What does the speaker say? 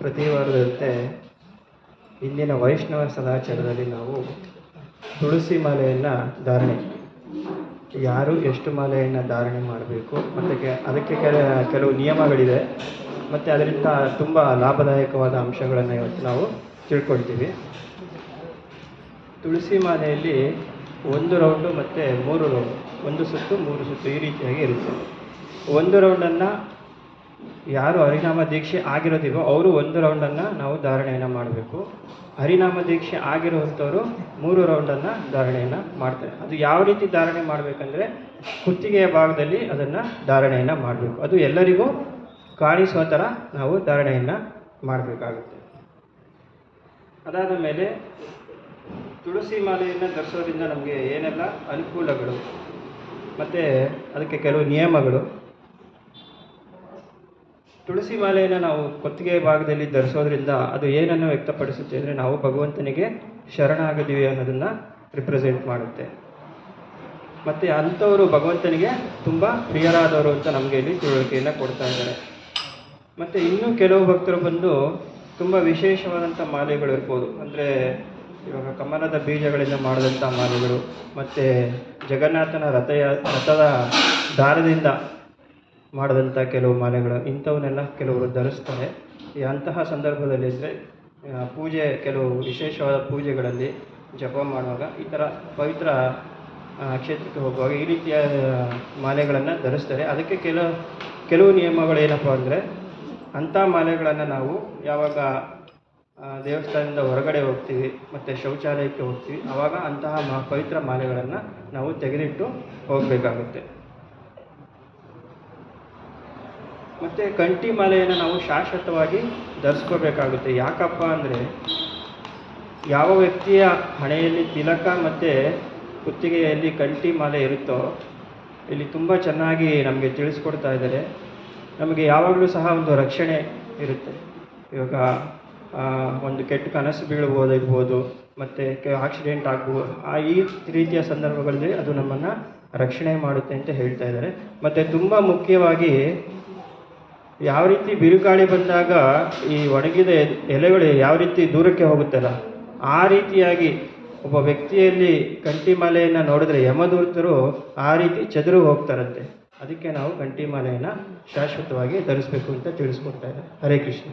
ಪ್ರತಿ ವಾರದಂತೆ ಇಂದಿನ ವೈಷ್ಣವ ಸದಾಚಾರದಲ್ಲಿ ನಾವು ತುಳಸಿ ಮಾಲೆಯನ್ನು ಧಾರಣೆ. ಯಾರು ಎಷ್ಟು ಮಾಲೆಯನ್ನು ಧಾರಣೆ ಮಾಡಬೇಕು ಮತ್ತು ಅದಕ್ಕೆ ಕೆಲ, ಕೆಲವು ನಿಯಮಗಳಿದೆ, ಮತ್ತು ಅದರಿಂದ ತುಂಬ ಲಾಭದಾಯಕವಾದ ಅಂಶಗಳನ್ನು ಇವತ್ತು ನಾವು ತಿಳ್ಕೊಳ್ತೀವಿ. ತುಳಸಿ ಮಾಲೆಯಲ್ಲಿ ಒಂದು ರೌಂಡು ಮತ್ತು ಮೂರು ರೌಂಡ್, ಒಂದು ಸುತ್ತು, ಮೂರು ಸುತ್ತು ಈ ರೀತಿಯಾಗಿ ಇರುತ್ತೆ. ಒಂದು ರೌಂಡನ್ನು ಯಾರು ಹರಿನಾಮ ದೀಕ್ಷೆ ಆಗಿರೋದಿವೋ ಅವರು ಒಂದು ರೌಂಡನ್ನು ನಾವು ಧಾರಣೆಯನ್ನು ಮಾಡಬೇಕು. ಹರಿನಾಮ ದೀಕ್ಷೆ ಆಗಿರುವಂಥವರು ಮೂರು ರೌಂಡನ್ನು ಧಾರಣೆಯನ್ನು ಮಾಡ್ತಾರೆ. ಅದು ಯಾವ ರೀತಿ ಧಾರಣೆ ಮಾಡಬೇಕಂದ್ರೆ ಕುತ್ತಿಗೆಯ ಭಾಗದಲ್ಲಿ ಅದನ್ನು ಧಾರಣೆಯನ್ನು ಮಾಡಬೇಕು. ಅದು ಎಲ್ಲರಿಗೂ ಕಾಣಿಸುವ ಥರ ನಾವು ಧಾರಣೆಯನ್ನು ಮಾಡಬೇಕಾಗುತ್ತೆ. ಅದಾದ ಮೇಲೆ ತುಳಸಿ ಮಾಲೆಯನ್ನು ಧರಿಸೋದ್ರಿಂದ ನಮಗೆ ಏನೆಲ್ಲ ಅನುಕೂಲಗಳು? ಮತ್ತು ಅದಕ್ಕೆ ಕೆಲವು ನಿಯಮಗಳು? ತುಳಸಿ ಮಾಲೆಯನ್ನು ನಾವು ಕೊತ್ತಿಗೆ ಭಾಗದಲ್ಲಿ ಧರಿಸೋದ್ರಿಂದ ಅದು ಏನನ್ನು ವ್ಯಕ್ತಪಡಿಸುತ್ತೆ ಅಂದರೆ ನಾವು ಭಗವಂತನಿಗೆ ಶರಣಾಗಿದ್ದೀವಿ ಅನ್ನೋದನ್ನು ರಿಪ್ರೆಸೆಂಟ್ ಮಾಡುತ್ತೆ. ಮತ್ತು ಅಂಥವರು ಭಗವಂತನಿಗೆ ತುಂಬ ಪ್ರಿಯರಾದವರು ಅಂತ ನಮಗೆ ಇಲ್ಲಿ ತಿಳುವಳಿಕೆಯನ್ನು ಕೊಡ್ತಾ ಇದ್ದಾರೆ. ಮತ್ತು ಇನ್ನೂ ಕೆಲವು ಭಕ್ತರು ಬಂದು ತುಂಬ ವಿಶೇಷವಾದಂಥ ಮಾಲೆಗಳು ಇರ್ಬೋದು. ಅಂದರೆ ಇವಾಗ ಕಮಲದ ಬೀಜಗಳಿಂದ ಮಾಡಿದಂಥ ಮಾಲೆಗಳು, ಮತ್ತು ಜಗನ್ನಾಥನ ರಥಯ, ರಥದ ದಾರದಿಂದ ಮಾಡಿದಂಥ ಕೆಲವು ಮಾಲೆಗಳು, ಇಂಥವನ್ನೆಲ್ಲ ಕೆಲವರು ಧರಿಸ್ತಾರೆ. ಅಂತಹ ಸಂದರ್ಭದಲ್ಲಿ ಅಂದರೆ ಪೂಜೆ, ಕೆಲವು ವಿಶೇಷವಾದ ಪೂಜೆಗಳಲ್ಲಿ ಜಪ ಮಾಡುವಾಗ ಈ ಥರ ಪವಿತ್ರ ಕ್ಷೇತ್ರಕ್ಕೆ ಹೋಗುವಾಗ ಈ ರೀತಿಯ ಮಾಲೆಗಳನ್ನು ಧರಿಸ್ತಾರೆ. ಅದಕ್ಕೆ ಕೆಲ, ಕೆಲವು ನಿಯಮಗಳು ಏನಪ್ಪ ಅಂದರೆ, ಅಂಥ ಮಾಲೆಗಳನ್ನು ನಾವು ಯಾವಾಗ ದೇವಸ್ಥಾನದಿಂದ ಹೊರಗಡೆ ಹೋಗ್ತೀವಿ ಮತ್ತು ಶೌಚಾಲಯಕ್ಕೆ ಹೋಗ್ತೀವಿ ಆವಾಗ ಅಂತಹ ಮಾ, ಪವಿತ್ರ ಮಾಲೆಗಳನ್ನು ನಾವು ತೆಗೆದಿಟ್ಟು ಹೋಗಬೇಕಾಗುತ್ತೆ. ಮತ್ತು ಕಂಠಿ ಮಾಲೆಯನ್ನು ನಾವು ಶಾಶ್ವತವಾಗಿ ಧರಿಸ್ಕೋಬೇಕಾಗುತ್ತೆ. ಯಾಕಪ್ಪ ಅಂದರೆ ಯಾವ ವ್ಯಕ್ತಿಯ ಹಣೆಯಲ್ಲಿ ತಿಲಕ ಮತ್ತು ಕುತ್ತಿಗೆಯಲ್ಲಿ ಕಂಠಿ ಮಾಲೆ ಇರುತ್ತೋ, ಇಲ್ಲಿ ತುಂಬ ಚೆನ್ನಾಗಿ ನಮಗೆ ತಿಳಿಸ್ಕೊಡ್ತಾ ಇದ್ದಾರೆ. ನಮಗೆ ಯಾವಾಗಲೂ ಸಹ ಒಂದು ರಕ್ಷಣೆ ಇರುತ್ತೆ. ಇವಾಗ ಒಂದು ಕೆಟ್ಟ ಕನಸು ಬೀಳ್ಬೋದಿರ್ಬೋದು ಮತ್ತು ಆಕ್ಸಿಡೆಂಟ್ ಆಗ್ಬೋದು, ಆ ಈ ರೀತಿಯ ಸಂದರ್ಭಗಳಲ್ಲಿ ಅದು ನಮ್ಮನ್ನು ರಕ್ಷಣೆ ಮಾಡುತ್ತೆ ಅಂತ ಹೇಳ್ತಾ ಇದ್ದಾರೆ. ಮತ್ತು ತುಂಬ ಮುಖ್ಯವಾಗಿ ಯಾವ ರೀತಿ ಬಿರುಗಾಳಿ ಬಂದಾಗ ಈ ಒಣಗಿದ ಎಲೆಗಳು ಯಾವ ರೀತಿ ದೂರಕ್ಕೆ ಹೋಗುತ್ತಲ್ಲ, ಆ ರೀತಿಯಾಗಿ ಒಬ್ಬ ವ್ಯಕ್ತಿಯಲ್ಲಿ ಕಂಠಿ ಮಾಲೆಯನ್ನು ನೋಡಿದ್ರೆ ಯಮದೂತರು ಆ ರೀತಿ ಚದುರು ಹೋಗ್ತಾರಂತೆ. ಅದಕ್ಕೆ ನಾವು ಕಂಠಿ ಮಾಲೆಯನ್ನು ಶಾಶ್ವತವಾಗಿ ಧರಿಸಬೇಕು ಅಂತ ತಿಳಿಸ್ಕೊಡ್ತಾ ಇದ್ದಾರೆ. ಹರೇ ಕೃಷ್ಣ.